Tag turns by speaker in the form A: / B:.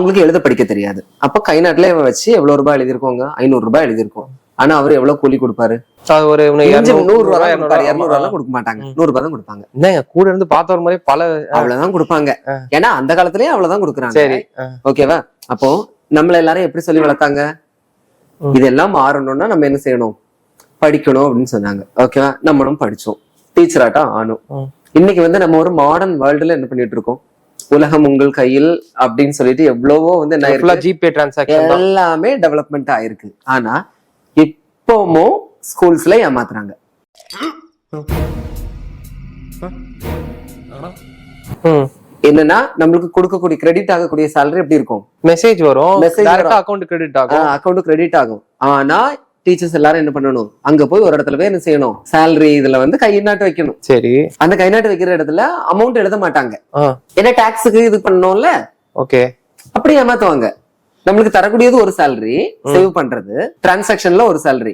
A: அவங்களுக்கு எழுத படிக்க தெரியாது. அப்ப கை நாட்டுல இவன் வச்சு எவ்வளவு ரூபாய் எழுதிருக்கோங்க ஐநூறு ரூபாய் எழுதியிருக்கோம். ஆனா அவர் எவ்வளவு கூலி கொடுப்பாரு?
B: ஒரு
A: நூறு ரூபாய்
B: இருநூறு,
A: கொடுக்க மாட்டாங்க. நூறு ரூபாய் தான் கொடுப்பாங்க.
B: என்னங்க கூட இருந்து பார்த்த ஒரு மாதிரி பல
A: அவ்வளவுதான் கொடுப்பாங்க. ஏன்னா அந்த காலத்திலயே அவ்வளவுதான் கொடுக்குறாங்க.
B: சரி.
A: ஓகேவா? அப்போ நம்மள எல்லாரும் எப்படி சொல்லி வளர்த்தாங்க. இதெல்லாம் மாறணும்னா நம்ம என்ன செய்யணும்? படிக்கணும் அப்படின்னு சொன்னாங்க. ஓகேவா? நம்மளும் படிச்சோம். டீச்சராட்டம் ஆனோம். இன்னைக்கு வந்து நம்ம ஒரு மாடர்ன் வேர்ல்டுல என்ன பண்ணிட்டு இருக்கோம்? உலகம் உங்கள் கையில் அப்படின்னு சொல்லிட்டு எவ்வளவோ வந்து?
B: ஜிபே டிரான்சாக்ஷன்
A: எல்லாமே டெவலப்மெண்ட் ஆயிருக்கு ஆனா இப்பவும் ஸ்கூல்ஸ்ல ஏமாத்துறாங்க. என்னன்னா நம்மளுக்கு கொடுக்கக்கூடிய கிரெடிட் ஆகக்கூடிய salary எப்படி இருக்கும்?
B: மெசேஜ் வரும்.
A: வரும்.
B: அக்கவுண்ட் கிரெடிட் ஆகும்.
A: அக்கௌண்ட் கிரெடிட் ஆகும். ஆனா டீச்சர்ஸ் எல்லாரும் என்ன பண்ணணும்? அங்க போய் ஒரு இடத்துல போய் என்ன செய்யணும்? salary இதுல வந்து கை நாட்டு வைக்கணும்.
B: சரி.
A: அந்த கை நாட்டு வைக்கிற இடத்துல அமௌண்ட் எழுத மாட்டாங்க. ஏன்னா டாக்ஸுக்கு இது பண்ணணும்ல?
B: ஓகே.
A: அப்படி ஏமாத்துவாங்க. நம்மளுக்கு தரக்கூடியது ஒரு salary சேவ் பண்றது டிரான்சாக்ஷன்ல ஒரு salary.